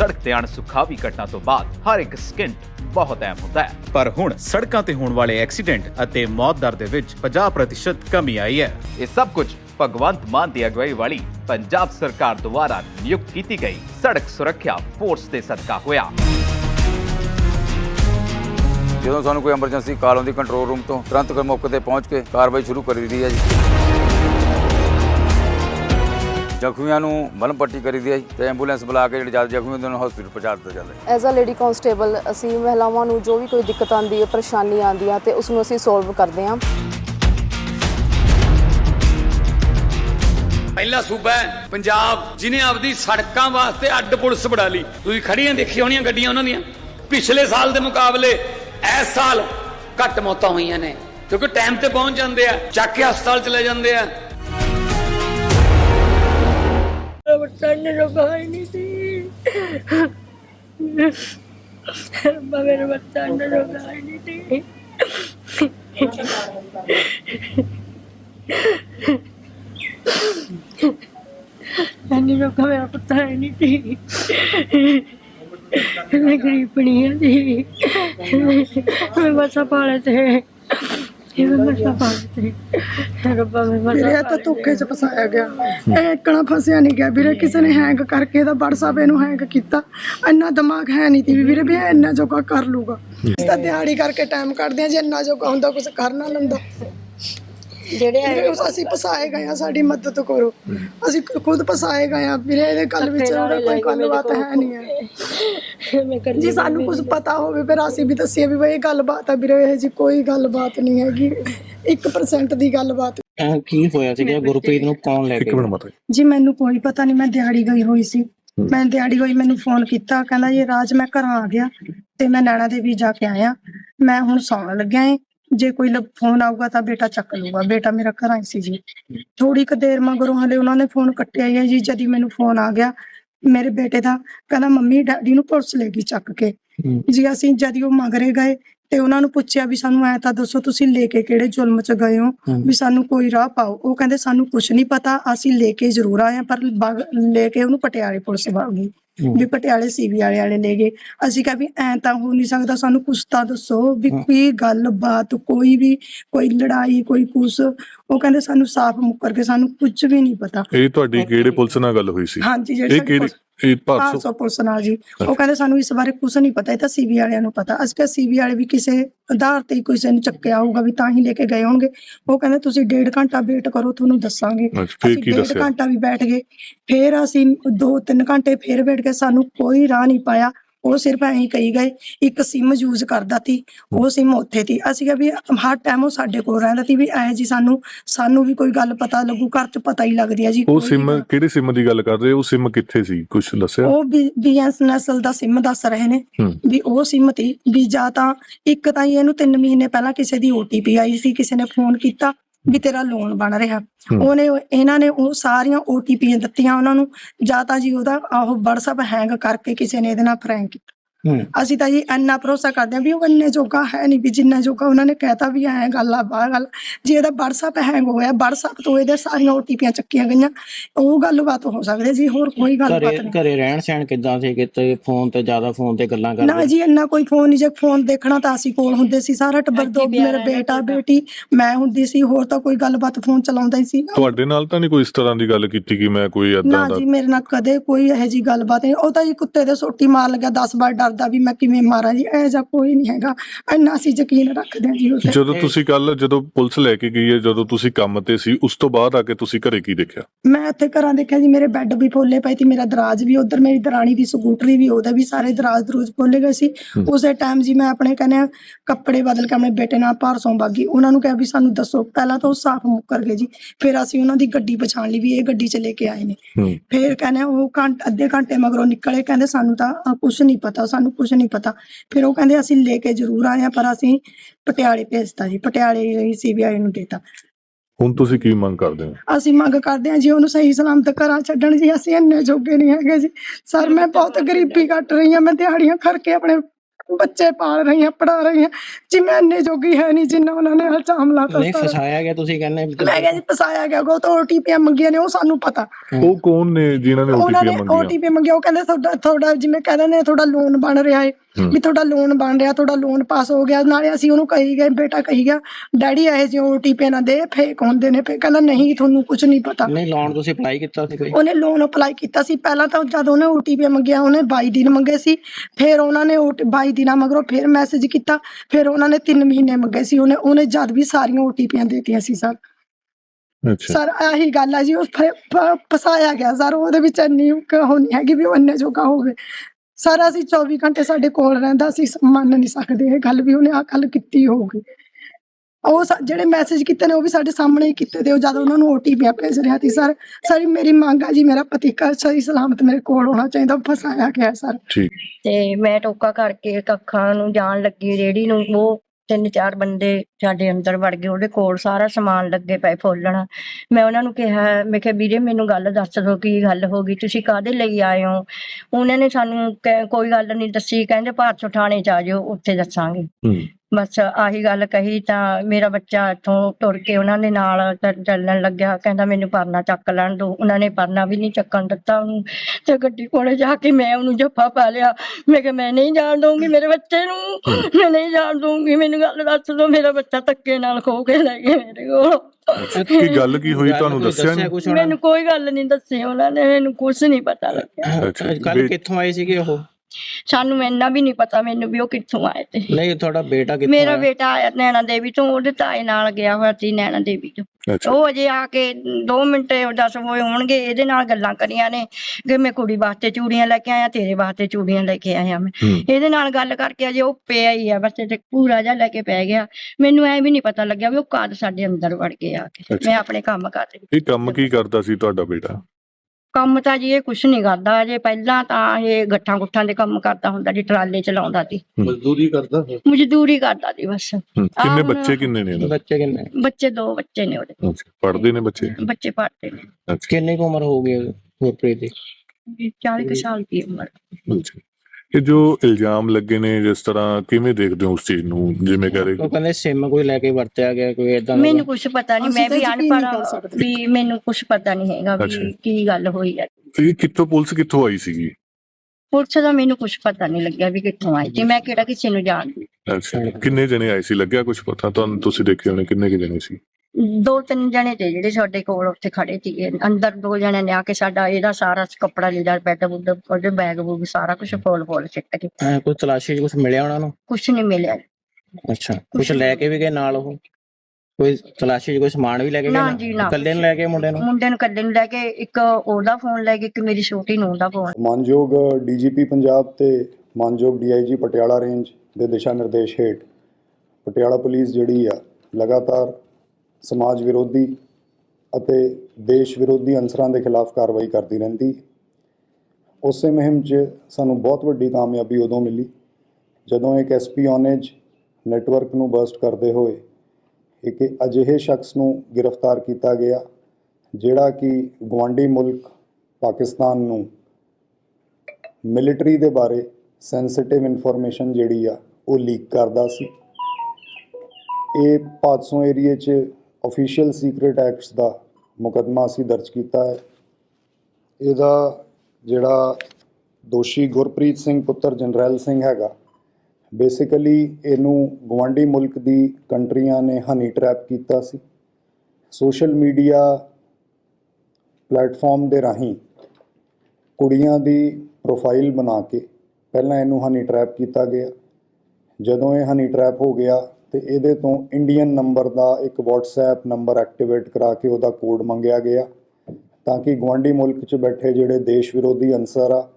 ਸੜਕ ਤੇ ਅਣਸੁਖਾਵੀ ਘਟਨਾ ਤੋਂ ਬਾਅਦ ਹਰ ਇੱਕ ਸਕਿੰਟ ਬਹੁਤ ਅਹਿਮ ਹੁੰਦਾ ਹੈ। ਪਰ ਹੁਣ ਸੜਕਾਂ ਤੇ ਹੋਣ ਵਾਲੇ ਐਕਸੀਡੈਂਟ ਅਤੇ ਮੌਤ ਦਰ ਦੇ ਵਿੱਚ 50% ਕਮੀ ਆਈ ਹੈ। ਇਹ ਸਭ ਕੁਝ ਭਗਵੰਤ ਮਾਨ ਦੀ ਅਗਵਾਈ ਵਾਲੀ ਪੰਜਾਬ ਸਰਕਾਰ ਦੁਆਰਾ ਨਿਯੁਕਤ ਕੀਤੀ ਗਈ ਸੜਕ ਸੁਰੱਖਿਆ ਫੋਰਸ ਦੇ ਸਦਕਾ ਹੋਇਆ। ਜਦੋਂ ਸਾਨੂੰ ਕੋਈ ਐਮਰਜੈਂਸੀ ਕਾਲ ਆਉਂਦੀ ਕੰਟਰੋਲ ਰੂਮ ਤੋਂ ਤੁਰੰਤ ਕੋਈ ਮੌਕੇ ਤੇ ਪਹੁੰਚ ਕੇ ਕਾਰਵਾਈ ਸ਼ੁਰੂ ਕਰੀ ਦੀ ਹੈ ਜੀ। ਜ਼ਖਮੀਆਂ ਨੂੰ ਮਲਮ ਪੱਟੀ ਕਰੀ ਦੀ ਹੈ ਤੇ ਐਂਬੂਲੈਂਸ ਬੁਲਾ ਕੇ ਜਿਹੜੇ ਜ਼ਿਆਦਾ ਜ਼ਖਮੀ ਹੁੰਦੇ ਉਹਨਾਂ ਨੂੰ ਹਸਪੀਟਲ ਪਹੁੰਚਾ ਦਿੱਤਾ ਜਾਂਦਾ ਹੈ। ਐਜ਼ ਅ ਲੇਡੀ ਕਾਂਸਟੇਬਲ ਅਸੀਂ ਮਹਿਲਾਵਾਂ ਨੂੰ ਜੋ ਵੀ ਕੋਈ ਦਿੱਕਤ ਆਉਂਦੀ ਹੈ ਪਰੇਸ਼ਾਨੀ ਆਉਂਦੀ ਹੈ ਤੇ ਉਸ ਨੂੰ ਅਸੀਂ ਸੋਲਵ ਕਰਦੇ ਹਾਂ। ਪਹਿਲਾ ਸੂਬਾ ਹੈ ਪੰਜਾਬ ਜਿਨੇ ਆਪਦੀ ਸੜਕਾਂ ਵਾਸਤੇ ਅੱਡ ਪੁਲਿਸ ਬਣਾ ਲਈ। ਤੁਸੀਂ ਖੜੀਆਂ ਦੇਖੀ ਹੋਣੀਆਂ ਗੱਡੀਆਂ ਉਹਨਾਂ ਦੀਆਂ। ਪਿਛਲੇ ਸਾਲ ਦੇ ਮੁਕਾਬਲੇ ਇਸ ਸਾਲ ਘੱਟ ਮੌਤਾਂ ਹੋਈਆਂ ਨੇ ਕਿਉਂਕਿ ਟਾਈਮ ਤੇ ਪਹੁੰਚ ਜਾਂਦੇ ਆ ਚੱਕ ਕੇ ਹਸਪਤਾਲ ਚਲੇ ਜਾਂਦੇ ਆ। Robertana bahay ni Tin. Babe Robertana bahay ni Tin. Nani ਰੋ ਕਮੇ ਪਤਾ ਨਹੀਂ ਸੀ ਮੈਂ ਗਰੀਬਣੀ ਹਾਂ ਜੀ ਮੈਂ ਬਸਾ ਪਾਲੇ ਤੇ ਧੋਖੇ 'ਚ ਫਸਾਇਆ ਗਿਆ। ਇਹ ਇਕਣਾ ਫਸਿਆ ਨਹੀਂ ਗਿਆ। ਵੀਰੇ ਕਿਸੇ ਨੇ ਹੈਂਗ ਕਰਕੇ ਇਹਦਾ ਹੈਂਗ ਕੀਤਾ। ਇੰਨਾ ਦਿਮਾਗ ਹੈ ਨਹੀਂ ਤੀ ਵੀਰੇ ਵੀ ਇੰਨਾ ਜੋਗਾ ਕਰ ਲੂਗਾ। ਤਾਂ ਦਿਹਾੜੀ ਕਰਕੇ ਟਾਈਮ ਕੱਢਦੇ ਜੇ ਇੰਨਾ ਜੋਗਾ ਹੁੰਦਾ ਕੁਝ ਕਰਨਾ ਲੰਦਾ। ਜਿਹੜੇ ਵੀਰੇ ਉਸ ਅਸੀਂ ਫਸਾਏ ਗਏ ਆ ਸਾਡੀ ਮਦਦ ਕਰੋ। ਅਸੀਂ ਖੁਦ ਫਸਾਏ ਗਏ ਆ। ਵੀਰੇ ਇਹਦੇ ਗੱਲ ਵਿੱਚ ਉਹਦਾ ਕੋਈ ਗੱਲਬਾਤ ਹੈ ਨਹੀਂ ਹੈ। ਮੈਂ ਕਰ ਜੀ ਸਾਨੂੰ ਕੁਝ ਪਤਾ ਹੋਵੇ ਫਿਰ ਅਸੀਂ ਵੀ ਦੱਸੀਏ ਵੀ ਬਈ ਇਹ ਗੱਲਬਾਤ ਆ। ਵੀਰੇ ਇਹ ਜੀ ਕੋਈ ਗੱਲਬਾਤ ਨਹੀਂ ਹੈਗੀ। 1% ਦੀ ਗੱਲਬਾਤ। ਅਹ ਕੀ ਹੋਇਆ ਸੀਗਾ? ਗੁਰਪ੍ਰੀਤ ਨੂੰ ਕੌਣ ਲੈ ਕੇ ਗਿਆ? ਜੀ। ਮੈਨੂੰ ਕੋਈ ਪਤਾ ਨਹੀਂ ਮੈਂ ਦਿਹਾੜੀ ਗਈ ਹੋਈ ਸੀ। ਮੈਂ ਦਿਹਾੜੀ ਗਈ ਮੈਨੂੰ ਫੋਨ ਕੀਤਾ। ਕਹਿੰਦਾ ਇਹ ਰਾਜ ਮੈਂ ਘਰਾਂ ਆ ਗਿਆ ਤੇ ਮੈਂ ਨੈਣਾ ਦੇਵੀ ਜਾ ਕੇ ਆਇਆ। ਮੈਂ ਹੁਣ ਸੌਣ ਲੱਗਿਆ ਏ। ਜੇ ਕੋਈ ਫੋਨ ਆਊਗਾ ਤਾਂ ਬੇਟਾ ਚੱਕ ਲੂਗਾ ਬੇਟਾ ਮੇਰਾ ਘਰਾਂ ਹੀ ਸੀ ਜੀ ਥੋੜੀ ਕੁ ਦੇਰ ਮਗਰੋਂ ਹਲੇ ਉਹਨਾਂ ਨੇ ਫੋਨ ਕੱਟਿਆ ਹੀ ਹੈ ਜੀ ਜਦੀ ਮੈਨੂੰ ਫੋਨ ਆ ਗਿਆ ਮੇਰੇ ਬੇਟੇ ਦਾ ਕਹਿੰਦਾ ਮੰਮੀ ਡੈਡੀ ਨੂੰ ਪੁਲਿਸ ਲੈ ਗਈ ਚੱਕ ਕੇ ਹੂੰ। ਜੀ ਅਸੀਂ ਜਦੀ ਉਹ ਮਗਰੇ ਗਏ ਤੇ ਉਹਨਾਂ ਨੂੰ ਪੁੱਛਿਆ ਵੀ ਸਾਨੂੰ ਐ ਤਾਂ ਦੱਸੋ ਤੁਸੀਂ ਲੈ ਕੇ ਕਿਹੜੇ ਜ਼ੁਲਮ ਚ ਗਏ ਹੋ ਹੂੰ। ਵੀ ਸਾਨੂੰ ਕੋਈ ਰਾਹ ਪਾਓ ਉਹ ਕਹਿੰਦੇ ਸਾਨੂੰ ਕੁਝ ਨਹੀਂ ਪਤਾ ਅਸੀਂ ਲੈ ਕੇ ਜ਼ਰੂਰ ਆਏ ਹਾਂ, ਪਰ ਬਾਗ- ਲੈ ਕੇ ਉਹਨੂੰ ਪਟਿਆਲੇ ਪੁਲਿਸ ਵਗ ਗਈ ਹੂੰ। ਵੀ ਪਟਿਆਲੇ ਸੀਬੀ ਵਾਲੇ ਵਾਲੇ ਲੈ ਗਏ ਅਸੀਂ ਕਿਹਾ ਵੀ ਐ ਤਾਂ ਹੋ ਨਹੀਂ ਸਕਦਾ ਸਾਨੂੰ ਕੁਛ ਤਾਂ ਦੱਸੋ ਵੀ ਕੋਈ ਗੱਲਬਾਤ ਕੋਈ ਵੀ ਕੋਈ ਲੜਾਈ ਕੋਈ ਕੁਛ। ਉਹ ਕਹਿੰਦੇ ਸਾਨੂੰ ਸਾਫ਼ ਮੁੱਕਰ ਕੇ ਸਾਨੂੰ ਕੁਝ ਵੀ ਨਹੀਂ ਪਤਾ। ਇਹ ਤੁਹਾਡੀ ਕਿਹੜੇ ਪੁਲਿਸ ਨਾਲ ਗੱਲ ਹੋਈ ਸੀ? ਹਾਂਜੀ ਇਹ ਜਿਹੜੀ ਸਾਡੀ ਕਿਹੜੀ ਪੁਲਿਸ- ਇਹ ਭਾਰਤ 500 ਪੁਲਿਸ ਨਾਲ ਜੀ। ਉਹ ਕਹਿੰਦੇ ਸਾਨੂੰ ਇਸ ਬਾਰੇ ਕੁਝ ਨਹੀਂ ਪਤਾ ਇਹ ਤਾਂ ਸੀਬੀ ਵਾਲਿਆਂ ਨੂੰ ਪਤਾ। ਅਸੀਂ ਕਿਹਾ ਸੀਬੀ ਵਾਲੇ ਵੀ ਕਿਸੇ ਆਧਾਰ ਤੇ ਹੀ ਕਿਸੇ ਨੂੰ ਚੱਕਿਆ ਹੋਊਗਾ ਵੀ ਤਾਂ ਹੀ ਲੈ ਕੇ ਗਏ ਹੋਣਗੇ। ਉਹ ਕਹਿੰਦੇ ਤੁਸੀਂ ਡੇਢ ਘੰਟਾ ਵੇਟ ਕਰੋ ਤੁਹਾਨੂੰ ਦੱਸਾਂਗੇ। ਅੱਛਾ, ਫਿਰ ਅਸੀਂ ਕੀ ਡੇਢ ਦੱਸਿਆ? ਘੰਟਾ ਵੀ ਬੈਠ ਗਏ। ਫਿਰ ਅਸੀਂ 2-3 ਘੰਟੇ ਫਿਰ ਬੈਠ ਕੇ ਸਾਨੂੰ ਕੋਈ ਰਾਹ ਨਹੀਂ ਪਾਇਆ। ਉਹ ਸਿਰਫ ਐਂ ਹੀ ਕਹੀ ਗਏ ਇੱਕ ਸਿਮ ਯੂਜ਼ ਕਰਦਾ ਸੀ ਉਹ ਸਿਮ ਉੱਥੇ ਸੀ ਅਸੀਂ ਕਿਹਾ ਵੀ ਹਰ ਟਾਈਮ ਉਹ ਸਾਡੇ ਕੋਲ ਰਹਿੰਦਾ ਸੀ ਵੀ ਐ ਜੀ ਸਾਨੂੰ ਸਾਨੂੰ ਵੀ ਕੋਈ ਗੱਲ ਪਤਾ ਲੱਗੂ ਘਰ 'ਚ ਪਤਾ ਹੀ ਲੱਗਦੀ ਹੈ ਜੀ ਉਹ ਸਿਮ। ਕਿਹੜੀ ਸਿਮ ਦੀ ਗੱਲ ਕਰ ਰਹੇ ਹੋ? ਉਹ ਸਿਮ ਕਿੱਥੇ ਸੀ? ਕੁਝ ਦੱਸਿਆ? ਉਹ ਬੀਐਸ ਨਸਲ ਦਾ ਸਿਮ ਦੱਸ ਰਹੇ ਨੇ। ਵੀ ਉਹ ਸਿਮ ਤੀ ਵੀ ਜਾਂ ਤਾਂ ਇੱਕ ਤਾਂ ਇਹਨੂੰ 3 ਮਹੀਨੇ ਪਹਿਲਾਂ ਕਿਸੇ ਦੀ OTP ਆਈ ਸੀ ਕਿਸੇ ਨੇ ਫੋਨ ਕੀਤਾ। ਵੀ ਤੇਰਾ ਲੋਨ ਬਣ ਰਿਹਾ। ਉਹਨੇ ਉਹ- ਇਹਨਾਂ ਨੇ ਉਹ ਸਾਰੀਆਂ OTP ਦਿੱਤੀਆਂ ਉਹਨਾਂ ਨੂੰ। ਜਾਂ ਤਾਂ ਜੀ ਉਹਦਾ ਆਹ WhatsApp ਹੈਂਗ ਕਰਕੇ ਕਿਸੇ ਨੇ ਇਹਦੇ ਨਾਲ ਫਰੈਂਕ ਕੀਤਾ। ਅਸੀਂ ਤਾਂ ਜੀ ਇੰਨਾ ਭਰੋਸਾ ਕਰਦੇ ਹਾਂ ਵੀ ਉਹ ਇੰਨੇ ਜੋਗਾ ਹੈ ਨਹੀਂ ਵੀ ਜਿੰਨਾ ਜੋਗਾ ਉਹਨਾਂ ਨੇ ਕਹਿਤਾ ਵੀ ਐ ਗੱਲ ਆ ਬਾਹਰ ਗੱਲ ਜੇ ਇਹਦਾ WhatsApp ਹੈਂਗ ਹੋਇਆ WhatsApp ਤੋਂ ਇਹਦੇ ਸਾਰੀਆਂ OTPਆਂ ਚੱਕੀਆਂ ਗਈਆਂ ਉਹ ਗੱਲਬਾਤ ਹੋ ਸਕਦੀ ਜੀ ਹੋਰ ਕੋਈ ਗੱਲਬਾਤ ਨਹੀਂ ਘਰੇ ਰਹਿਣ ਸਹਿਣ ਕਿੱਦਾਂ ਸੀ ਕਿਤੇ ਫੋਨ ਤੇ ਜ਼ਿਆਦਾ ਫੋਨ ਤੇ ਗੱਲਾਂ ਨਾ ਕਰਦੇ ਜੀ ਇੰਨਾ ਕੋਈ ਫੋਨ ਨਹੀਂ ਜੇ ਫੋਨ ਦੇਖਣਾ ਤਾਂ ਅਸੀਂ ਕੋਲ ਹੁੰਦੇ ਸੀ ਸਾਰਾ ਟੱਬਰ ਦੋ ਮੇਰਾ ਬੇਟਾ ਬੇਟੀ ਮੈਂ ਹੁੰਦੀ ਸੀ ਹੋਰ ਤਾਂ ਕੋਈ ਗੱਲਬਾਤ ਫੋਨ ਚਲਾਉਂਦਾ ਹੀ ਸੀ। ਤੁਹਾਡੇ ਨਾਲ ਤਾਂ ਨਹੀਂ ਕੋਈ ਇਸ ਤਰ੍ਹਾਂ ਦੀ ਗੱਲ ਕੀਤੀ ਕਿ ਮੈਂ ਕੋਈ ਨਾ ਏਦਾਂ ਦਾ ਜੀ ਮੇਰੇ ਨਾਲ ਕਦੇ ਕੋਈ ਇਹੋ ਜੀ ਗੱਲਬਾਤ ਨਹੀਂ ਉਹ ਤਾਂ ਜੀ ਕੁੱਤੇ ਦੇ ਸੋਟੀ ਮਾਰ ਲੱਗਿਆ 10 ਵਾਰ ਡਰਦਾ ਵੀ ਮੈਂ ਕਿਵੇਂ ਮਾਰਾਂ ਜੀ ਇਹੋ ਜਿਹਾ ਕੋਈ ਨਹੀਂ ਹੈਗਾ। ਇੰਨਾ ਅਸੀਂ ਯਕੀਨ ਰੱਖਦੇ ਹਾਂ ਜੀ ਤੇ। ਜਦੋਂ ਤੁਸੀਂ ਕੱਲ ਜਦੋਂ ਪੁਲਿਸ ਲੈ ਕੇ ਗਈ ਹੈ ਜਦੋਂ ਤੁਸੀਂ ਕੰਮ ਤੇ ਸੀ ਉਸ ਤੋਂ ਬਾਅਦ ਆ ਕੇ ਤੁਸੀਂ ਘਰੇ ਕੀ ਦੇਖਿਆ? ਮੈਂ ਇੱਥੇ ਘਰਾਂ ਦੇਖਿਆ ਜੀ ਮੇਰੇ ਬੈੱਡ ਵੀ ਫੋਲੇ ਪਏ ਸੀ ਮੇਰਾ ਦਰਾਜ ਵੀ ਉਧਰ ਮੇਰੀ ਦਰਾਣੀ ਦੀ ਸਕੂਟਰੀ ਵੀ ਉਹਦੇ ਵੀ ਸਾਰੇ ਦਰਾਜ ਦਰੂਜ ਫੋਲੇ ਗਏ ਸੀ। ਉਸੇ ਟਾਈਮ ਜੀ ਮੈਂ ਆਪਣੇ ਕਹਿੰਦੇ ਆ ਕੱਪੜੇ ਬਦਲ ਕੇ ਆਪਣੇ ਬੇਟੇ ਨਾਲ ਭਾਰਸੋਂ ਬਾਗੀ ਉਹਨਾਂ ਨੂੰ ਕਿਹਾ ਵੀ ਸਾਨੂੰ ਦੱਸੋ ਪਹਿਲਾਂ ਤਾਂ ਉਹ ਸਾਫ਼ ਮੁੱਕਰ ਗਏ ਜੀ। ਫਿਰ ਅਸੀਂ ਉਹਨਾਂ ਦੀ ਗੱਡੀ ਪਛਾਣ ਲਈ ਵੀ ਇਹ ਗੱਡੀ 'ਚ ਲੈ ਕੇ ਆਏ ਨੇ। ਹੂੰ। ਫਿਰ ਕਹਿੰਦੇ ਉਹ ਘੰਟ ਅੱਧੇ ਘੰਟੇ ਮਗਰੋਂ ਨਿਕਲੇ ਕਹਿੰਦੇ ਸਾਨੂੰ ਤਾਂ ਕੁਝ ਨਹੀਂ ਪਤਾ ਸਾਨੂੰ ਕੁਝ ਨਹੀਂ ਪਤਾ। ਫਿਰ ਉਹ ਕਹਿੰਦੇ ਅਸੀਂ ਲੈ ਕੇ ਜ਼ਰੂਰ ਆਏ ਆ ਪਰ ਅਸੀਂ ਪਟਿਆਲੇ ਭੇਜਤਾ ਜੀ। ਪਟਿਆਲੇ ਸੀਬੀਆਈ ਨੂੰ ਦੇਤਾ। ਹੁਣ ਤੁਸੀਂ ਕੀ ਮੰਗ ਕਰਦੇ ਹੋ? ਅਸੀਂ ਮੰਗ ਕਰਦੇ ਹਾਂ ਜੀ ਉਹਨੂੰ ਸਹੀ ਸਲਾਮਤ ਘਰਾਂ ਛੱਡਣ ਜੀ। ਅਸੀਂ ਇੰਨੇ ਜੋਗੇ ਨਹੀਂ ਹੈਗੇ ਜੀ। ਸਰ ਮੈਂ ਬਹੁਤ ਗਰੀਬੀ ਕੱਟ ਰਹੀ ਹਾਂ। ਮੈਂ ਦਿਹਾੜੀਆਂ ਕਰਕੇ ਆਪਣੇ ਬੱਚੇ ਪਾਲ ਰਹੀ ਹਾਂ ਪੜਾ ਰਹੀ ਹਾਂ ਜੀ ਮੈਂ ਇੰਨੇ ਜੋਗੀ ਹੈ ਨਹੀਂ ਜਿੰਨਾ ਉਹਨਾਂ ਨੇ ਇਲਜ਼ਾਮ ਲਾਤਾ ਨਹੀਂ ਸਾਰਾ। ਫਸਾਇਆ ਗਿਆ ਤੁਸੀਂ ਕਹਿੰਦੇ ਵੀ ਮੈਂ ਕਿਹਾ ਜੀ ਫਸਾਇਆ ਗਿਆ ਉਹ ਤਾਂ ਓਟੀਪੀ ਮੰਗੀਆਂ ਨੇ ਉਹ ਸਾਨੂੰ ਪਤਾ। ਉਹ ਕੌਣ ਨੇ ਜਿਨ੍ਹਾਂ ਨੇ ਉਹਨਾਂ ਨੇ ਓਟੀਪੀ ਮੰਗੀਆਂ ਓਟੀਪੀ ਮੰਗਿਆ ਉਹ ਕਹਿੰਦੇ ਤੁਹਾਡਾ ਤੁਹਾਡਾ ਜਿਵੇਂ ਕਹਿੰਦੇ ਨੇ ਤੁਹਾਡਾ ਲੋਨ ਬਣ ਰਿਹਾ ਹੈ ਹੂੰ। ਵੀ ਤੁਹਾਡਾ ਲੋਨ ਬਣ ਰਿਹਾ ਤੁਹਾਡਾ ਲੋਨ ਪਾਸ ਹੋ ਗਿਆ ਨਾਲੇ ਅਸੀਂ ਉਹਨੂੰ ਕਹੀ ਗਏ ਬੇਟਾ ਕਹੀ ਗਿਆ ਡੈਡੀ ਇਹ ਜਿਹੇ ਓਟੀਪੀ ਨਾ ਦੇ ਫੇਕ ਹੁੰਦੇ ਨੇ ਫੇਰ ਕਹਿੰਦਾ ਨਹੀਂ ਤੁਹਾਨੂੰ ਕੁਝ ਨਹੀਂ ਪਤਾ। ਨਹੀਂ ਲੋਨ ਤੁਸੀਂ ਅਪਲਾਈ ਕੀਤਾ ਸੀ ਕੋਈ? ਉਹਨੇ ਲੋਨ ਅਪਲਾਈ ਕੀਤਾ ਸੀ। ਪਹਿਲਾਂ ਤਾਂ ਜਦ ਉਹਨੇ ਓਟੀਪੀ ਮੰਗਿਆ ਉਹਨੇ 22 ਦਿਨ ਮੰਗੇ ਸੀ। ਫਿਰ ਉਹਨਾਂ ਨੇ OT 22 ਦਿਨਾਂ ਮਗਰੋਂ ਫਿਰ ਮੈਸੇਜ ਕੀਤਾ। ਫਿਰ ਉਹਨਾਂ ਨੇ 3 ਮਹੀਨੇ ਮੰਗੇ ਸੀ। ਉਹਨੇ ਉਹਨੇ ਜਦ ਵੀ ਸਾਰੀਆਂ ਓਟੀਪੀਆਂ ਦੇਤੀਆਂ ਸੀ ਸਰ ਅੱਛਾ। ਸਰ ਆਹੀ ਗੱਲ ਆ ਜੀ। ਉਹ ਫ- ਫ- ਫਸਾਇਆ ਗਿਆ ਸਰ ਉਹਦੇ ਵਿੱਚ ਇੰਨੀ ਨਹੀਂ ਹੈਗੀ ਵੀ ਉਹ ਇੰਨੇ ਜੋਗਾ ਹੋਵੇ। ਸਰ ਅਸੀਂ 24 ਘੰਟੇ ਸਾਡੇ ਕੋਲ ਰਹਿੰਦਾ ਸ- ਮੰਨ ਨਹੀਂ ਸਕਦੇ ਇਹ ਗੱਲ ਵੀ। ਉਹਨੇ ਆ ਗੱਲ ਕੀਤੀ ਹੋਊਗੀ। ਉਹ ਸ- ਜਿਹੜੇ ਮੈਸੇਜ ਕੀਤੇ ਨੇ ਉਹ ਵੀ ਸਾਡੇ ਸਾਹਮਣੇ ਹੀ ਕੀਤੇ ਤੇ ਉਹ ਜਦ ਉਹਨਾਂ ਨੂੰ ਓਟੀਪੀ ਭੇਜ ਰਿਹਾ ਸੀ ਸਰ ਸਾਰੀ ਮੇਰੀ ਮੰਗ ਆ ਜੀ ਮੇਰਾ ਪਤੀ ਘਰ ਸਹੀ ਸਲਾਮਤ ਮੇਰੇ ਕੋਲ ਹੋਣਾ ਚਾਹੀਦਾ ਉਹ ਫਸਾਇਆ ਗਿਆ ਸਰ। ਠੀਕ। ਤੇ ਮੈਂ ਟੋਕਾ ਕਰਕੇ ਕੱਖਾਂ ਨੂੰ ਜਾਣ ਲੱਗੀ ਰੇੜੀ ਨੂੰ ਉਹ ਤਿੰਨ ਚਾਰ ਬੰਦੇ ਸਾਡੇ ਅੰਦਰ ਵੜ ਗਏ ਉਹਦੇ ਕੋਲ ਸਾਰਾ ਸਮਾਨ ਲੱਗੇ ਪਏ ਫੋਲਣ। ਮੈਂ ਉਹਨਾਂ ਨੂੰ ਕਿਹਾ ਮੈਂ ਕਿਹਾ ਵੀਰੇ ਮੈਨੂੰ ਗੱਲ ਦੱਸ ਦਿਓ ਕੀ ਗੱਲ ਹੋ ਗਈ ਤੁਸੀਂ ਕਾਹਦੇ ਲਈ ਆਏ ਹੋ? ਉਹਨਾਂ ਨੇ ਸਾਨੂੰ ਕਹਿ- ਕੋਈ ਗੱਲ ਨਹੀਂ ਦੱਸੀ ਕਹਿੰਦੇ ਭਾਰਤ ਥਾਣੇ ਚ ਆ ਜਾਓ ਉੱਥੇ ਦੱਸਾਂਗੇ। ਹੂੰ। ਬਸ ਆਹੀ ਗੱਲ ਕਹੀ ਤਾਂ ਮੇਰਾ ਬੱਚਾ ਇੱਥੋਂ ਤੁਰ ਕੇ ਉਹਨਾਂ ਦੇ ਨਾਲ ਚ- ਚੱਲਣ ਲੱਗਿਆ ਕਹਿੰਦਾ ਮੈਨੂੰ ਪਰਨਾ ਚੱਕ ਲੈਣ ਦੋ। ਉਹਨਾਂ ਨੇ ਪਰਨਾ ਵੀ ਨਹੀਂ ਚੱਕਣ ਦਿੱਤਾ ਉਹਨੂੰ। ਤੇ ਗੱਡੀ ਕੋਲੇ ਜਾ ਕੇ ਮੈਂ ਉਹਨੂੰ ਜੱਫਾ ਪਾ ਲਿਆ। ਮੈਂ ਕਿਹਾ ਮੈਂ ਨਹੀਂ ਜਾਣ ਦਊਂਗੀ ਮੇਰੇ ਬੱਚੇ ਨੂੰ। ਮੈਂ ਨਹੀਂ ਜਾਣ ਦਊਂਗੀ। ਮੈਨੂੰ ਗੱਲ ਦੱਸ ਦਿਓ ਮੇਰਾ ਬੱਚਾ ਧੱਕੇ ਨਾਲ ਖੋ ਕੇ ਲੈ ਗਏ ਮੇਰੇ ਕੋਲ। ਕੀ ਗੱਲ ਕੀ ਹੋਈ? ਤੁਹਾਨੂੰ ਦੱਸਿਆ ਨਹੀਂ ਮੈਨੂੰ ਕੋਈ ਗੱਲ ਨਹੀਂ ਦੱਸੀ ਉਹਨਾਂ ਨੇ। ਮੈਨੂੰ ਕੁਝ ਨਹੀਂ ਪਤਾ ਲੱਗਿਆ। ਅੱਛਾ ਕੱਲ ਬੇ- ਕਿੱਥੋਂ ਆਏ ਸੀਗੇ ਉਹ? ਸਾਨੂੰ ਇੰਨਾ ਵੀ ਨਹੀਂ ਪਤਾ ਮੈਨੂੰ ਵੀ ਉਹ ਕਿੱਥੋਂ ਆਏ ਤੇ। ਨਹੀਂ ਤੁਹਾਡਾ ਬੇਟਾ ਕਿੱਥੋਂ ਮੇਰਾ ਆਇਆ? ਬੇਟਾ ਆਇਆ ਨੈਣਾ ਦੇਵੀ ਤੋਂ ਉਹਦੇ ਤਾਏ ਨਾਲ ਗਿਆ ਹੋਇਆ ਸੀ ਨੈਣਾ ਦੇਵੀ ਤੋਂ। ਅੱਛਾ। ਉਹ ਅਜੇ ਆ ਕੇ 2 ਮਿੰਟ 10 ਹੋਏ ਹੋਣਗੇ ਇਹਦੇ ਨਾਲ ਗੱਲਾਂ ਕਰੀਆਂ ਨੇ ਕਿ ਮੈਂ ਕੁੜੀ ਵਾਸਤੇ ਚੂੜੀਆਂ ਲੈ ਕੇ ਆਇਆ ਤੇਰੇ ਵਾਸਤੇ ਚੂੜੀਆਂ ਲੈ ਕੇ ਆਇਆ ਮੈਂ। ਹੂੰ। ਇਹਦੇ ਨਾਲ ਗੱਲ ਕਰਕੇ ਅਜੇ ਉਹ ਪਿਆ ਹੀ ਆ ਬਸ ਤੇ ਪੂਰਾ ਜਿਹਾ ਲੈ ਕੇ ਪੈ ਗਿਆ। ਮੈਨੂੰ ਐ ਵੀ ਨਹੀਂ ਪਤਾ ਲੱਗਿਆ ਵੀ ਉਹ ਕਦ ਸਾਡੇ ਅੰਦਰ ਵੜ ਕੇ ਆ ਕੇ। ਅੱਛਾ। ਮੈਂ ਆਪਣੇ ਕੰਮ ਕਰ ਰਹੀ ਇਹ ਕੰਮ ਕੀ ਕਰਦਾ ਸੀ ਤੁਹਾਡਾ ਬੇਟਾ? ਕੰਮ ਤਾਂ ਜੀ ਇਹ ਕੁਛ ਨਹੀਂ ਕਰਦਾ ਅਜੇ ਪਹਿਲਾਂ ਤਾਂ ਇਹ ਗੱਠਾਂ ਗੁੱਠਾਂ ਦੇ ਕੰਮ ਕਰਦਾ ਹੁੰਦਾ ਜੀ ਟਰਾਲੇ ਚਲਾਉਂਦਾ ਸੀ। ਮਜ਼ਦੂਰੀ ਕਰਦਾ ਮਜ਼ਦੂਰੀ ਕਰਦਾ ਸੀ ਬਸ। ਕਿੰਨੇ ਹੁਣ- ਬੱਚੇ ਕਿੰਨੇ ਨੇ ਇਹਨਾਂ? ਬੱਚੇ ਕਿੰਨੇ? ਬੱਚੇ ਦੋ ਬੱਚੇ ਨੇ ਉਹਦੇ। ਅੱਛਾ ਪੜ੍ਹਦੇ ਨੇ ਬੱਚੇ? ਬੱਚੇ ਪੜ੍ਹਦੇ ਨੇ। ਅੱਛਾ। ਕਿੰਨੀ ਕੁ ਉਮਰ ਹੋ ਗਈ ਗੁਰਪ੍ਰੀਤ ਦੀ? 40 ਕੁ ਸਾਲ ਦੀ ਉਮਰ। ਅੱਛਾ। ਇਹ ਜੋ ਇਲਜ਼ਾਮ ਲੱਗੇ ਨੇ ਜਿਸ ਤਰ੍ਹਾਂ ਕਿਵੇਂ ਦੇਖਦੇ ਹੋ ਉਸ ਚੀਜ਼ ਨੂੰ? ਜਿਵੇਂ ਕਹ ਰਹੇ ਉਹ ਕਹਿੰਦੇ ਸਿਮ ਕੋਈ ਲੈ ਕੇ ਵਰਤਿਆ ਗਿਆ ਕੋਈ ਇਦਾਂ ਮੈਨੂੰ ਕੁਝ ਪਤਾ ਨਹੀਂ ਮੈਂ ਵੀ ਤਾਂ ਅਨਪੜ੍ਹ ਸਕਦੇ। ਵੀ ਮੈਨੂੰ ਕੁਝ ਪਤਾ ਨਹੀਂ ਹੈਗਾ। ਵੀ ਕੀ ਗੱਲ ਹੋਈ ਹੈ। ਇਹ ਕਿੱਥੋਂ ਪੁਲਿਸ ਕਿੱਥੋਂ ਆਈ ਸੀਗੀ? ਪੁਲਿਸ ਦਾ ਮੈਨੂੰ ਕੁਝ ਪਤਾ ਨਹੀਂ ਲੱਗਿਆ ਵੀ ਕਿੱਥੋਂ ਆਈ ਜੀ ਮੈਂ ਕਿਹੜਾ ਕਿਸੇ ਨੂੰ ਜਾਣਦੀ। ਅੱਛਾ। ਕਿੰਨੇ ਜਣੇ ਆਏ ਸੀ? ਲੱਗਿਆ ਕੁਝ ਪਤਾ? ਤੁਹਾਨੂੰ ਤੁਸੀਂ ਦੇਖੇ ਹੋਣੇ ਕਿੰਨੇ ਕਿ ਜਣੇ ਸੀ? ਦੋ ਤਿੰਨ ਜਣੇ ਤੇ ਜਿਹੜੇ ਸਾਡੇ ਕੋਲ ਉੱਥੇ ਖੜੇ ਸੀਗੇ। ਅੰਦਰ ਦੋ ਜਣੇ ਨੇ ਆ ਕੇ ਸਾਡਾ ਇਹਦਾ ਸਾਰਾ ਕੱਪੜਾ ਲੀੜਾ ਬੈੱਡ ਬੁੱਡ ਉਹਦੇ ਬੈਗ ਬੂਗ ਸਾਰਾ ਕੁਝ ਫੋਲ ਫੋਲ ਸਿੱਟ ਕੇ। ਕੋਈ ਤਲਾਸ਼ੀ 'ਚ ਕੁਝ ਮਿਲਿਆ ਉਹਨਾਂ ਨੂੰ? ਕੁਝ ਨਹੀਂ ਮਿਲਿਆ। ਅੱਛਾ ਕੁਝ ਲੈ ਕੇ ਵੀ ਗਏ ਨਾਲ ਉਹ? ਕੋਈ ਤਲਾਸ਼ੀ 'ਚ ਕੋਈ ਸਮਾਨ ਵੀ ਲੈ ਕੇ ਗਏ ਨਾ ਨਾਲ? ਜੀ, ਨਾ। ਇਕੱਲੇ ਨੂੰ ਲੈ ਕੇ ਮੁੰਡੇ ਨੂੰ? ਮੁੰਡੇ ਨੂੰ ਕੱਲੇ ਨੂੰ ਲੈ ਕੇ ਇੱਕ ਉਹਦਾ ਫੋਨ ਲੈ ਕੇ ਇੱਕ ਮੇਰੀ ਛੋਟੀ ਨੂੰਹ ਦਾ ਫੋਨ। ਮਾਨਯੋਗ ਡੀਜੀਪੀ ਪੰਜਾਬ ਤੇ ਮਾਨਯੋਗ ਡੀਆਈਜੀ ਪਟਿਆਲਾ ਰੇਂਜ ਦੇ ਦਿਸ਼ਾ ਨਿਰਦੇਸ਼ ਹੇਠ ਪਟਿਆਲਾ ਪੁਲਿਸ ਜਿਹੜੀ ਆ ਲਗਾਤਾਰ ਸਮਾਜ ਵਿਰੋਧੀ ਅਤੇ ਦੇਸ਼ ਵਿਰੋਧੀ ਅੰਸਰਾਂ ਦੇ ਖਿਲਾਫ ਕਾਰਵਾਈ ਕਰਦੀ ਰਹਿੰਦੀ। ਉਸੇ ਮੁਹਿੰਮ 'ਚ ਸਾਨੂੰ ਬਹੁਤ ਵੱਡੀ ਕਾਮਯਾਬੀ ਉਦੋਂ ਮਿਲੀ, ਜਦੋਂ ਇੱਕ ਐਸਪੀ ਔਨੇਜ ਨੈਟਵਰਕ ਨੂੰ ਬਰਸਟ ਕਰਦੇ ਹੋਏ ਇੱਕ ਅਜਿਹੇ ਸ਼ਖਸ ਨੂੰ ਗ੍ਰਿਫਤਾਰ ਕੀਤਾ ਗਿਆ, ਜਿਹੜਾ ਕਿ ਗਵਾਂਡੀ ਮੁਲਕ ਪਾਕਿਸਤਾਨ ਨੂੰ ਮਿਲਟਰੀ ਦੇ ਬਾਰੇ ਸੈਂਸਿਟਿਵ ਇਨਫੋਰਮੇਸ਼ਨ ਜਿਹੜੀ ਆ ਉਹ ਲੀਕ ਕਰਦਾ ਸੀ। ਇਹ ਪਾਤਸੋਂ ਏਰੀਏ 'ਚ ਅਫੀਸ਼ੀਅਲ ਸੀਕ੍ਰੀਟ ਐਕਟਸ ਦਾ ਮੁਕੱਦਮਾ ਅਸੀਂ ਦਰਜ ਕੀਤਾ ਹੈ। ਇਹਦਾ ਜਿਹੜਾ ਦੋਸ਼ੀ ਗੁਰਪ੍ਰੀਤ ਸਿੰਘ ਪੁੱਤਰ ਜਨਰੈਲ ਸਿੰਘ ਹੈਗਾ ਬੇਸਿਕਲੀ ਇਹਨੂੰ ਗਵਾਂਡੀ ਮੁਲਕ ਦੀ ਕੰਟਰੀਆਂ ਨੇ ਹਨੀ ਟਰੈਪ ਕੀਤਾ ਸੀ। ਸੋਸ਼ਲ ਮੀਡੀਆ ਪਲੇਟਫਾਰਮ ਦੇ ਰਾਹੀਂ ਕੁੜੀਆਂ ਦੀ ਪ੍ਰੋਫਾਈਲ ਬਣਾ ਕੇ ਪਹਿਲਾਂ ਇਹਨੂੰ ਹਨੀ ਟਰੈਪ ਕੀਤਾ ਗਿਆ। ਜਦੋਂ ਇਹ ਹਨੀ ਟਰੈਪ ਹੋ ਗਿਆ ਤੇ ਇਹਦੇ ਤੋਂ ਇੰਡੀਅਨ ਨੰਬਰ ਦਾ ਇੱਕ WhatsApp ਨੰਬਰ ਐਕਟੀਵੇਟ ਕਰਾ ਕੇ ਉਹਦਾ ਕੋਡ ਮੰਗਿਆ ਗਿਆ ਤਾਂ ਕਿ ਗਵਾਂਡੀ ਮੁਲਕ 'ਚ ਬੈਠੇ ਜਿਹੜੇ ਦੇਸ਼ ਵਿਰੋਧੀ ਅੰਸਰ ਆ,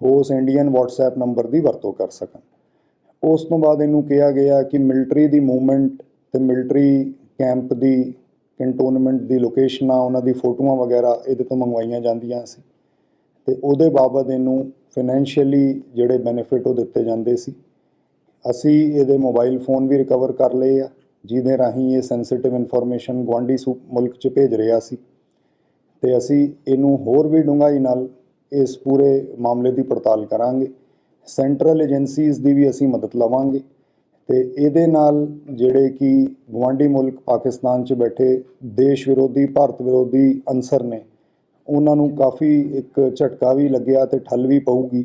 ਉਹ ਉਸ ਇੰਡੀਅਨ WhatsApp ਨੰਬਰ ਦੀ ਵਰਤੋਂ ਕਰ ਸਕਣ। ਉਸ ਤੋਂ ਬਾਅਦ ਇਹਨੂੰ ਕਿਹਾ ਗਿਆ ਕਿ ਮਿਲਟਰੀ ਦੀ ਮੂਵਮੈਂਟ ਤੇ ਮਿਲਟਰੀ ਕੈਂਪ ਦੀ ਕੰਟੋਨਮੈਂਟ ਦੀ ਲੋਕੇਸ਼ਨਾਂ ਉਹਨਾਂ ਦੀ ਫੋਟੋਆਂ ਵਗੈਰਾ ਇਹਦੇ ਤੋਂ ਮੰਗਵਾਈਆਂ ਜਾਂਦੀਆਂ ਸੀ। ਤੇ ਉਹਦੇ ਬਾਬਤ ਇਹਨੂੰ ਫਾਈਨੈਂਸ਼ੀਅਲੀ ਜਿਹੜੇ ਬੈਨੀਫਿਟ ਉਹ ਦਿੱਤੇ ਜਾਂਦੇ ਸੀ। ਅਸੀਂ ਇਹਦੇ ਮੋਬਾਈਲ ਫੋਨ ਵੀ ਰਿਕਵਰ ਕਰ ਲਏ ਆ, ਜਿਹਦੇ ਰਾਹੀਂ ਇਹ ਸੈਂਸਿਟਿਵ ਇਨਫੋਰਮੇਸ਼ਨ ਗੁਆਂਢੀ ਸੂ, ਮੁਲਕ 'ਚ ਭੇਜ ਰਿਹਾ ਸੀ। ਤੇ ਅਸੀਂ ਇਹਨੂੰ ਹੋਰ ਵੀ ਡੂੰਘਾਈ ਨਾਲ ਇਸ ਪੂਰੇ ਮਾਮਲੇ ਦੀ ਪੜਤਾਲ ਕਰਾਂਗੇ। ਸੈਂਟਰਲ ਏਜੰਸੀਜ਼ ਦੀ ਵੀ ਅਸੀਂ ਮਦਦ ਲਵਾਂਗੇ। ਤੇ ਇਹਦੇ ਨਾਲ ਜਿਹੜੇ ਕਿ ਗਵਾਂਢੀ ਮੁਲਕ ਪਾਕਿਸਤਾਨ 'ਚ ਬੈਠੇ ਦੇਸ਼ ਵਿਰੋਧੀ, ਭਾਰਤ ਵਿਰੋਧੀ ਅਨਸਰ ਨੇ, ਉਹਨਾਂ ਨੂੰ ਕਾਫੀ ਇੱਕ ਝਟਕਾ ਵੀ ਲੱਗਿਆ ਤੇ ਠੱਲ ਵੀ ਪਊਗੀ।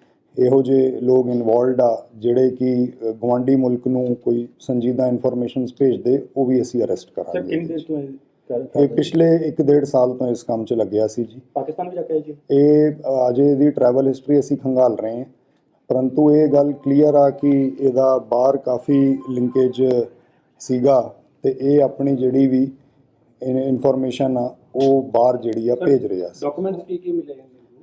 ਇਹੋ ਜਿਹੇ ਲੋਕ ਇਨਵੋਲਡ ਆ ਜਿਹੜੇ ਕਿ ਅ, ਗਵਾਂਢੀ ਮੁਲਕ ਨੂੰ ਕੋਈ ਸੰਜੀਦਾ ਇਨਫੋਰਮੇਸ਼ਨਸ ਭੇਜਦੇ ਉਹ ਵੀ ਅਸੀਂ ਅਰੈਸਟ ਕਰਾਂਗੇ ਇਹ ਪਿਛਲੇ 1.5 ਸਾਲ ਤੋਂ ਇਸ ਕੰਮ 'ਚ ਲੱਗਿਆ ਸੀ ਜੀ। ਪਾਕਿਸਤਾਨ ਵੀ ਜਾ ਕੇ ਆਏ ਜੀ? ਇਹ ਅਜੇ ਦੀ ਟਰੈਵਲ ਹਿਸਟਰੀ ਅਸੀਂ ਖੰਗਾਲ ਰਹੇ ਹਾਂ। ਪਰੰਤੂ ਇਹ ਗੱਲ ਕਲੀਅਰ ਆ ਕਿ ਇਹਦਾ ਬਾਹਰ ਕਾਫੀ ਲਿੰਕੇਜ ਸੀਗਾ ਤੇ ਇਹ ਆਪਣੀ ਜਿਹੜੀ ਵੀ ਇਨਫੋਰਮੇਸ਼ਨ ਆ ਉਹ ਬਾਹਰ ਜਿਹੜੀ ਆ ਭੇਜ ਰਿਹਾ ਸੀ। ਡਾਕੂਮੈਂਟਸ ਕੀ ਕੀ ਮਿਲੇ?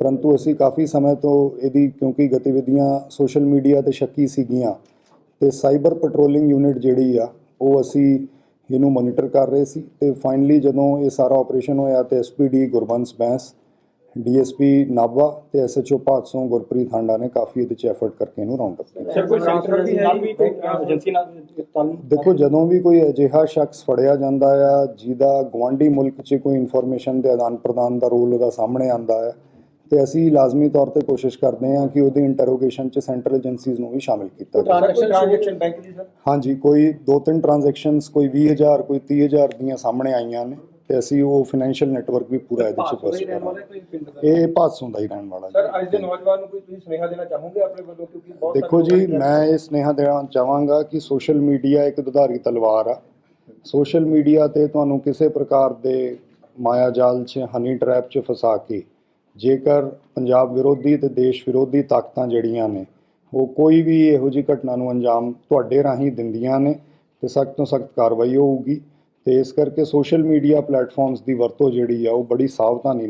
ਪਰੰਤੂ ਅਸੀਂ ਕਾਫੀ ਸਮੇਂ ਤੋਂ ਇਹਦੀ ਕਿਉਂਕਿ ਗਤੀਵਿਧੀਆਂ ਸੋਸ਼ਲ ਮੀਡੀਆ ਤੇ ਸ਼ੱਕੀ ਸੀਗੀਆਂ ਤੇ ਸਾਈਬਰ ਪੈਟਰੋਲਿੰਗ ਯੂਨਿਟ ਜਿਹੜੀ ਆ ਉਹ ਅਸੀਂ ਇਹਨੂੰ ਮੋਨੀਟਰ ਕਰ ਰਹੇ ਸੀ ਤੇ ਫਾਈਨਲੀ ਜਦੋਂ ਇਹ ਸਾਰਾ ਆਪਰੇਸ਼ਨ ਹੋਇਆ ਤੇ ਐਸਪੀਡੀ ਗੁਰਬੰਸ ਬੈਂਸ ਡੀਐਸਪੀ ਨਾਭਾ ਤੇ ਐਸਐਚਓ ਭਾਦਸੋਂ ਗੁਰਪ੍ਰੀਤ ਹਾਂਡਾ ਨੇ ਕਾਫੀ ਇਹਦੇ ਚ ਐਫਰਟ ਕਰਕੇ ਇਹਨੂੰ ਰਾਉਂਡ ਅਪ ਕੀਤਾ। ਸਰ ਕੋਈ ਸੈਂਟਰ ਦੀ ਨਾਲ ਵੀ ਕੋਈ ਏਜੰਸੀ ਨਾਲ ਤਾਲੁਕ ਦੇਖੋ ਜਦੋਂ ਵੀ ਕੋਈ ਅਜਿਹਾ ਸ਼ਖਸ ਫੜਿਆ ਜਾਂਦਾ ਆ ਜਿਹਦਾ ਗਵਾਂਢੀ ਮੁਲਕ 'ਚ ਕੋਈ ਇਨਫੋਰਮੇਸ਼ਨ ਦੇ ਆਦਾਨ ਪ੍ਰਦਾਨ ਦਾ ਰੋਲ ਉਹਦਾ ਸਾਹਮਣੇ ਆਂਦਾ ਹੈ ਤੇ ਅਸੀਂ ਲਾਜ਼ਮੀ ਤੌਰ ਤੇ ਕੋਸ਼ਿਸ਼ ਕਰਦੇ ਹਾਂ ਕਿ ਉਹਦੀ ਇੰਟਰੋਗੇਸ਼ਨ 'ਚ ਸੈਂਟਰਲ ਏਜੰਸੀਜ਼ ਨੂੰ ਵੀ ਸ਼ਾਮਿਲ ਕੀਤਾ ਜਾਵੇ। ਟ੍ਰਾਂਜੈਕਸ਼ਨ ਬੈਂਕ ਦੀ ਸਰ ਹਾਂਜੀ ਕੋਈ ਦੋ ਤਿੰਨ ਟ੍ਰਾਂਜੈਕਸ਼ਨਸ ਕੋਈ 20000 ਕੋਈ 30000 ਦੀਆਂ ਸਾਹਮਣੇ ਆਈਆਂ ਨੇ ਤੇ ਅਸੀਂ ਉਹ ਫਾਈਨੈਂਸ਼ੀਅਲ ਨੈਟਵਰਕ ਵੀ ਪੂਰਾ ਇਹਦੇ 'ਚ ਪੋਸਟ ਕਰਾਂਗੇ। ਇਹ ਭਾਦਸੋਂ ਦਾ ਹੀ ਰਹਿਣ ਵਾਲਾ ਜੀ ਅੱਜ ਦੇ ਨੌਜਵਾਨ ਨੂੰ ਕੋਈ ਤੁਸੀਂ ਸੁਨੇਹਾ ਦੇਣਾ ਚਾਹੋਗੇ ਆਪਣੇ ਵੱਲੋਂ? ਕਿਉਂਕਿ ਬਹੁਤ ਦੇਖੋ ਜੀ ਮੈਂ ਇਹ ਸੁਨੇਹਾ ਦੇਣਾ ਚਾਹਾਂਗਾ ਕਿ ਸੋਸ਼ਲ ਮੀਡੀਆ ਇੱਕ ਦੁਧਾਰੀ ਤਲਵਾਰ ਆ। ਸੋਸ਼ਲ ਮੀਡੀਆ ਤੇ ਤੁਹਾਨੂੰ ਕਿਸੇ ਪ੍ਰਕਾਰ ਦੇ ਮਾਇਆ ਜਾਲ 'ਚ ਹਨੀ ਟਰੈਪ 'ਚ ਫਸਾ ਕੇ ਜੇਕਰ ਪੰਜਾਬ ਵਿਰੋਧੀ ਤੇ ਦੇਸ਼ ਵਿਰੋਧੀ ਤਾਕਤਾਂ ਜਿਹੜੀਆਂ ਨੇ, ਉਹ ਕੋਈ ਵੀ ਇਹੋ ਜਿਹੀ ਘਟਨਾ ਨੂੰ ਅੰਜਾਮ ਤੁਹਾਡੇ ਰਾਹੀਂ ਦਿੰਦੀਆਂ ਨੇ, ਤੇ ਸਖਤ ਤੋਂ ਸਖਤ ਕਾਰਵਾਈ ਹੋਊਗੀ। ਤੇ ਇਸ ਕਰਕੇ ਸੋਸ਼ਲ ਮੀਡੀਆ ਪਲੇਟਫਾਰਮਸ ਦੀ ਵਰਤੋਂ ਜਿਹੜੀ ਆ, ਉਹ ਬੜੀ ਸਾਵਧਾਨੀ